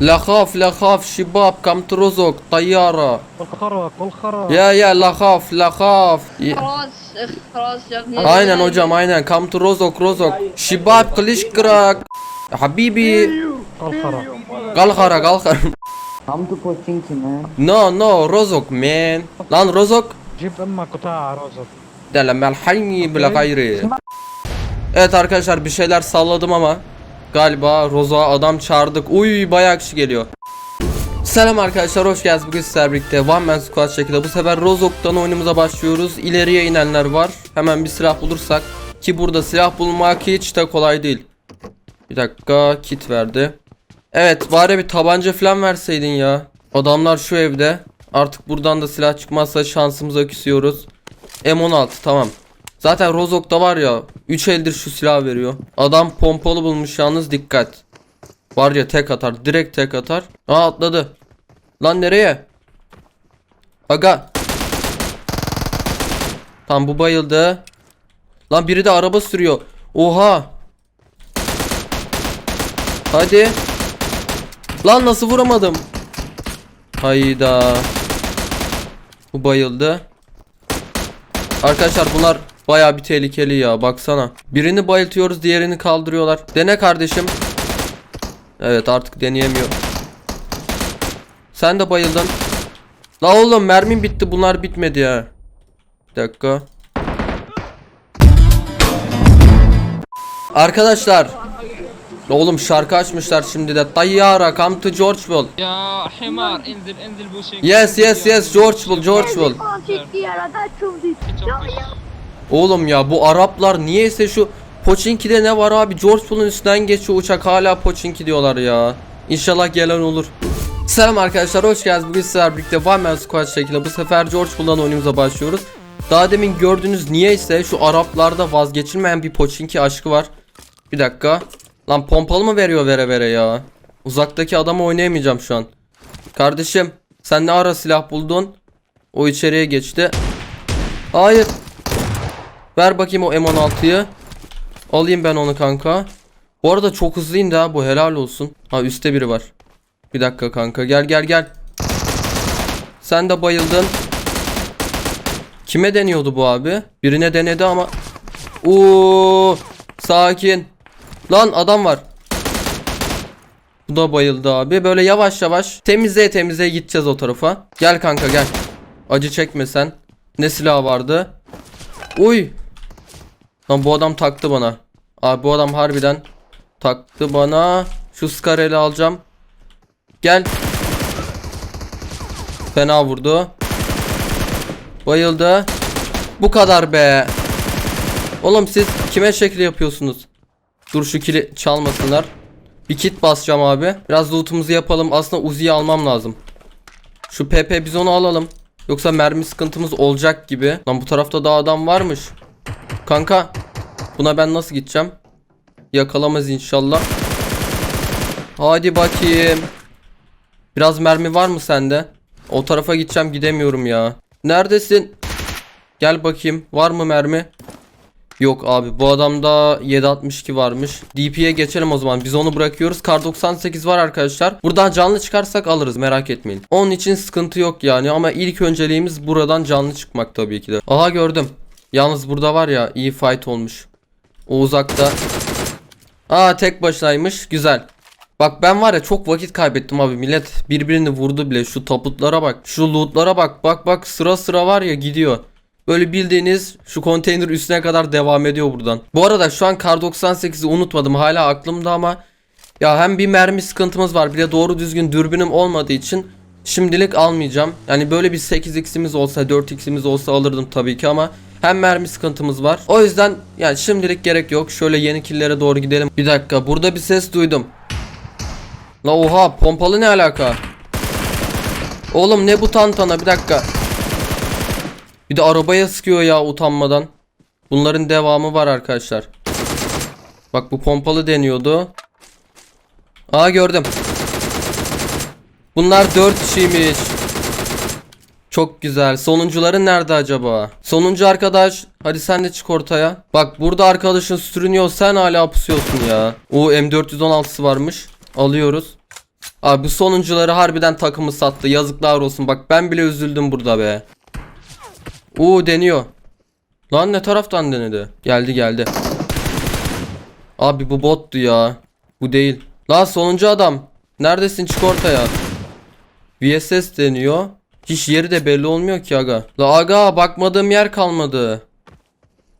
لا خاف لا خاف شباب كم ترزق طيارة كل خرا كل خرا يا يا لا خاف لا خاف ي- خلاص خلاص يا ابني aynen hocam aynen come to rozok rozok şibab kılıç kırak habibi كل خرا kalkara kalkara Come to Pochinki man. no no rozok man lan rozok جيب امك قطاع رزق de la melhayni bile gayri Evet arkadaşlar bir şeyler salladım ama galiba Rozo'a adam çağırdık. Uy bayağı kişi geliyor. Selam arkadaşlar hoş geldiniz. Bugün sizlerle birlikte One Man Squad şekilde bu sefer Rozok'tan oyunumuza başlıyoruz. İleriye inenler var. Hemen bir silah bulursak ki burada silah bulmak hiç de kolay değil. Bir dakika kit verdi. Evet bari bir tabanca falan verseydin ya. Adamlar şu evde. Artık buradan da silah çıkmazsa şansımıza küsüyoruz. M16 tamam. Zaten Rozok'ta var ya 3 eldir şu silah veriyor. Adam pompalı bulmuş yalnız dikkat. Var ya tek atar. Direkt tek atar. Aa atladı. Lan nereye? Aga. Tam bu bayıldı. Lan biri de araba sürüyor. Oha. Hadi. Lan nasıl vuramadım? Hayda. Bu bayıldı. Arkadaşlar bunlar Baya bir tehlikeli ya baksana. Birini bayıltıyoruz diğerini kaldırıyorlar. Dene kardeşim. Evet artık deneyemiyor. Sen de bayıldın. La oğlum mermim bitti bunlar bitmedi ya. Bir dakika. Arkadaşlar. Oğlum şarkı açmışlar şimdi de. Tayyara come to Georgeville. Ya himar inzil inzil bu şey. Yes yes yes Georgeville Georgeville. Oğlum ya bu Araplar niyeyse şu Poçinki'de ne var abi Georgeville'ın üstünden geçiyor uçak hala Poçinki diyorlar ya. İnşallah gelen olur. Selam arkadaşlar hoş geldiniz. Bugün sizlerle birlikte One Man Squad şekilde bu sefer Georgeville'dan oyunumuza başlıyoruz. Daha demin gördüğünüz niyeyse şu Araplarda vazgeçilmeyen bir Poçinki aşkı var. Bir dakika. Lan pompalı mı veriyor vere vere ya? Uzaktaki adamı oynayamayacağım şu an. Kardeşim sen ne ara silah buldun? O içeriye geçti. Hayır. Ver bakayım o M16'yı. Alayım ben onu kanka. Bu arada çok hızlı indi ha bu helal olsun. Ha üstte biri var. Bir dakika kanka gel gel gel. Sen de bayıldın. Kime deniyordu bu abi? Birine denedi ama. Oo, sakin. Lan adam var. Bu da bayıldı abi. Böyle yavaş yavaş temizleye temizleye gideceğiz o tarafa. Gel kanka gel. Acı çekme sen. Ne silah vardı? Uy. Lan bu adam taktı bana. Abi bu adam harbiden taktı bana. Şu skareli alacağım. Gel. Fena vurdu. Bayıldı. Bu kadar be. Oğlum siz kime şekil yapıyorsunuz? Dur şu kili çalmasınlar. Bir kit basacağım abi. Biraz lootumuzu yapalım. Aslında Uzi'yi almam lazım. Şu PP biz onu alalım. Yoksa mermi sıkıntımız olacak gibi. Lan bu tarafta daha adam varmış. Kanka. Buna ben nasıl gideceğim? Yakalamaz inşallah. Hadi bakayım. Biraz mermi var mı sende? O tarafa gideceğim gidemiyorum ya. Neredesin? Gel bakayım. Var mı mermi? Yok abi bu adamda 762 varmış. DP'ye geçelim o zaman. Biz onu bırakıyoruz. Kar 98 var arkadaşlar. Buradan canlı çıkarsak alırız merak etmeyin. Onun için sıkıntı yok yani ama ilk önceliğimiz buradan canlı çıkmak tabii ki de. Aha gördüm. Yalnız burada var ya iyi fight olmuş. O uzakta. Aa tek başınaymış. Güzel. Bak ben var ya çok vakit kaybettim abi. Millet birbirini vurdu bile. Şu taputlara bak. Şu lootlara bak. Bak bak sıra sıra var ya gidiyor. Böyle bildiğiniz şu konteyner üstüne kadar devam ediyor buradan. Bu arada şu an Kar 98'i unutmadım. Hala aklımda ama ya hem bir mermi sıkıntımız var. Bir de doğru düzgün dürbünüm olmadığı için şimdilik almayacağım. Yani böyle bir 8x'imiz olsa 4x'imiz olsa alırdım tabii ki ama hem mermi sıkıntımız var. O yüzden yani şimdilik gerek yok. Şöyle yeni killere doğru gidelim. Bir dakika burada bir ses duydum. La oha pompalı ne alaka? Oğlum ne bu tantana bir dakika. Bir de arabaya sıkıyor ya utanmadan. Bunların devamı var arkadaşlar. Bak bu pompalı deniyordu. Aa gördüm. Bunlar 4 kişiymiş. Çok güzel. Sonuncuların nerede acaba? Sonuncu arkadaş. Hadi sen de çık ortaya. Bak burada arkadaşın sürünüyor. Sen hala pusuyorsun ya. O M416'sı varmış. Alıyoruz. Abi bu sonuncuları harbiden takımı sattı. Yazıklar olsun. Bak ben bile üzüldüm burada be. Oo deniyor. Lan ne taraftan denedi? Geldi geldi. Abi bu bottu ya. Bu değil. La sonuncu adam. Neredesin çık ortaya. VSS deniyor. Hiç yeri de belli olmuyor ki aga. La aga bakmadığım yer kalmadı.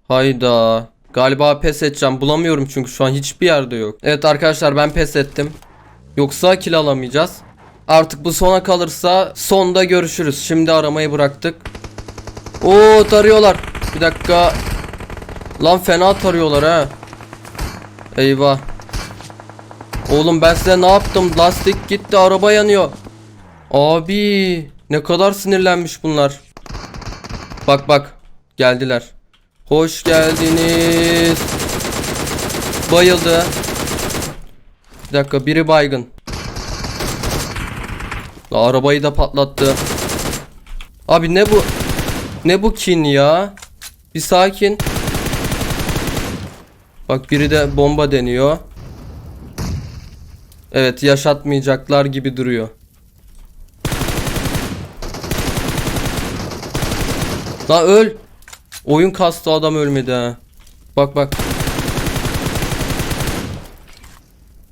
Hayda. Galiba pes edeceğim. Bulamıyorum çünkü şu an hiçbir yerde yok. Evet arkadaşlar ben pes ettim. Yoksa kill alamayacağız. Artık bu sona kalırsa sonda görüşürüz. Şimdi aramayı bıraktık. Oo tarıyorlar. Bir dakika. Lan fena tarıyorlar ha. Eyvah. Oğlum ben size ne yaptım? Lastik gitti, araba yanıyor. Abi, ne kadar sinirlenmiş bunlar. Bak bak, geldiler. Hoş geldiniz. Bayıldı. Bir dakika, biri baygın. La, arabayı da patlattı. Abi ne bu? Ne bu kin ya? Bir sakin. Bak biri de bomba deniyor. Evet yaşatmayacaklar gibi duruyor. La öl. Oyun kastı adam ölmedi ha. Bak bak.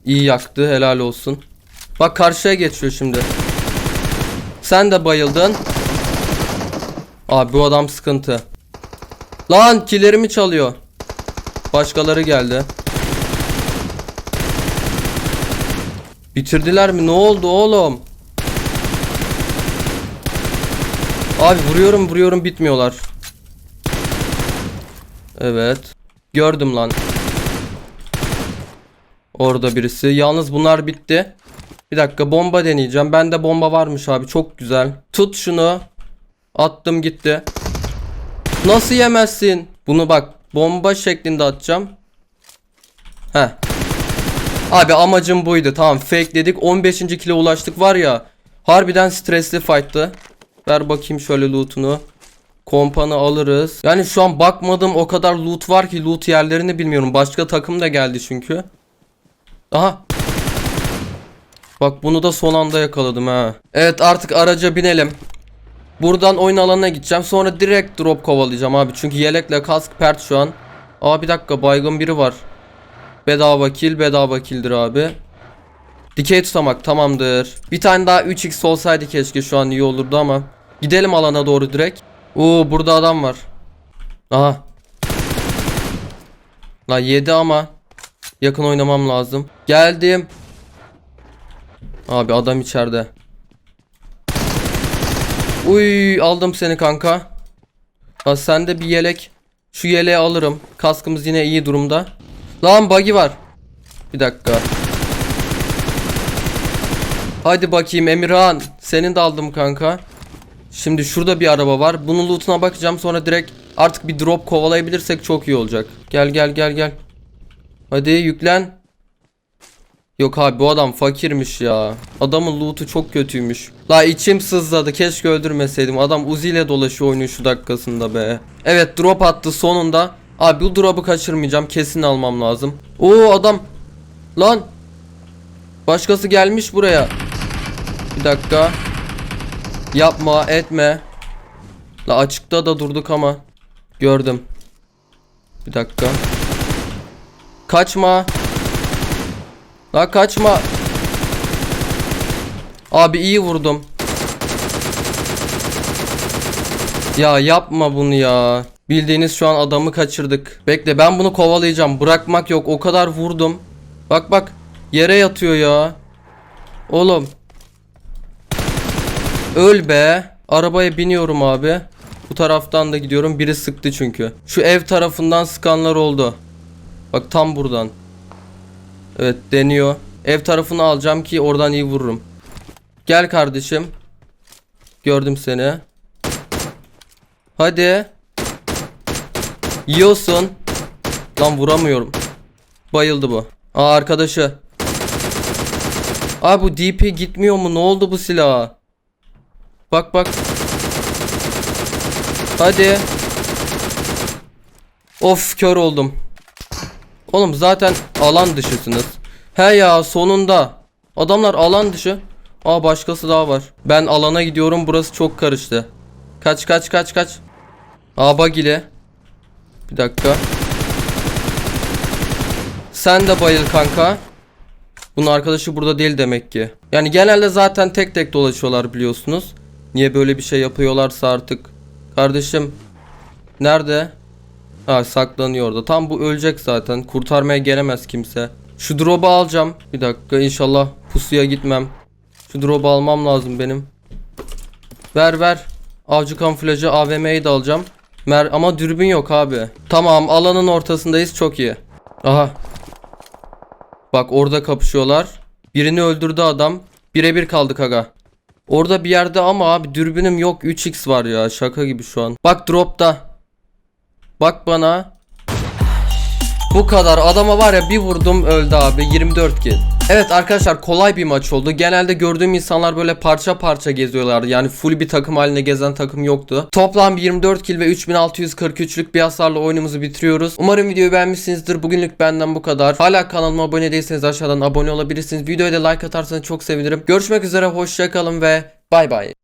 İyi yaktı helal olsun. Bak karşıya geçiyor şimdi. Sen de bayıldın. Abi bu adam sıkıntı. Lan killerimi çalıyor. Başkaları geldi. Bitirdiler mi? Ne oldu oğlum? Abi vuruyorum vuruyorum bitmiyorlar. Evet. Gördüm lan. Orada birisi. Yalnız bunlar bitti. Bir dakika bomba deneyeceğim. Bende bomba varmış abi. Çok güzel. Tut şunu. Attım gitti. Nasıl yemezsin? Bunu bak bomba şeklinde atacağım. Heh. Abi amacım buydu. Tamam fake dedik. 15. kilo ulaştık var ya. Harbiden stresli fight'tı. Ver bakayım şöyle loot'unu. Kompanı alırız. Yani şu an bakmadım o kadar loot var ki loot yerlerini bilmiyorum. Başka takım da geldi çünkü. Aha. Bak bunu da son anda yakaladım ha. Evet artık araca binelim. Buradan oyun alanına gideceğim. Sonra direkt drop kovalayacağım abi. Çünkü yelekle kask pert şu an. Aa bir dakika baygın biri var. Bedava kill bedava killdir abi. Dikey tutamak tamamdır. Bir tane daha 3x olsaydı keşke şu an iyi olurdu ama. Gidelim alana doğru direkt. Oo burada adam var. Aha. La 7 ama. Yakın oynamam lazım. Geldim. Abi adam içeride. Uy aldım seni kanka. Ha sende bir yelek. Şu yeleği alırım. Kaskımız yine iyi durumda. Lan buggy var. Bir dakika. Hadi bakayım Emirhan. Senin de aldım kanka. Şimdi şurada bir araba var. Bunun lootuna bakacağım sonra direkt artık bir drop kovalayabilirsek çok iyi olacak. Gel gel gel gel. Hadi yüklen. Yok abi bu adam fakirmiş ya. Adamın loot'u çok kötüymüş. La içim sızladı. Keşke öldürmeseydim. Adam Uzi ile dolaşıyor oyunun şu dakikasında be. Evet drop attı sonunda. Abi bu drop'u kaçırmayacağım. Kesin almam lazım. Oo adam. Lan. Başkası gelmiş buraya. Bir dakika. Yapma etme. La açıkta da durduk ama. Gördüm. Bir dakika. Kaçma. La kaçma. Abi iyi vurdum. Ya yapma bunu ya. Bildiğiniz şu an adamı kaçırdık. Bekle ben bunu kovalayacağım. Bırakmak yok. O kadar vurdum. Bak bak. Yere yatıyor ya. Oğlum. Öl be. Arabaya biniyorum abi. Bu taraftan da gidiyorum. Biri sıktı çünkü. Şu ev tarafından sıkanlar oldu. Bak tam buradan. Evet deniyor. Ev tarafını alacağım ki oradan iyi vururum. Gel kardeşim. Gördüm seni. Hadi. Yiyorsun. Lan vuramıyorum. Bayıldı bu. Aa arkadaşı. Aa bu DP gitmiyor mu? Ne oldu bu silaha? Bak bak. Hadi. Of kör oldum. Oğlum zaten alan dışısınız. He ya sonunda. Adamlar alan dışı. Aa başkası daha var. Ben alana gidiyorum. Burası çok karıştı. Kaç kaç kaç kaç. Aa bagile. Bir dakika. Sen de bayıl kanka. Bunun arkadaşı burada değil demek ki. Yani genelde zaten tek tek dolaşıyorlar biliyorsunuz. Niye böyle bir şey yapıyorlarsa artık. Kardeşim. Nerede? Ha saklanıyor orada. Tam bu ölecek zaten. Kurtarmaya gelemez kimse. Şu drop'u alacağım. Bir dakika inşallah pusuya gitmem. Şu drop'u almam lazım benim. Ver ver. Avcı kamuflajı AVM'yi de alacağım. Mer ama dürbün yok abi. Tamam alanın ortasındayız çok iyi. Aha. Bak orada kapışıyorlar. Birini öldürdü adam. Birebir kaldık aga. Orada bir yerde ama abi dürbünüm yok 3x var ya şaka gibi şu an. Bak dropta. Bak bana. Bu kadar adama var ya bir vurdum öldü abi 24 kill. Evet arkadaşlar kolay bir maç oldu. Genelde gördüğüm insanlar böyle parça parça geziyorlardı. Yani full bir takım halinde gezen takım yoktu. Toplam 24 kill ve 3643'lük bir hasarla oyunumuzu bitiriyoruz. Umarım videoyu beğenmişsinizdir. Bugünlük benden bu kadar. Hala kanalıma abone değilseniz aşağıdan abone olabilirsiniz. Videoya da like atarsanız çok sevinirim. Görüşmek üzere hoşçakalın ve bay bay.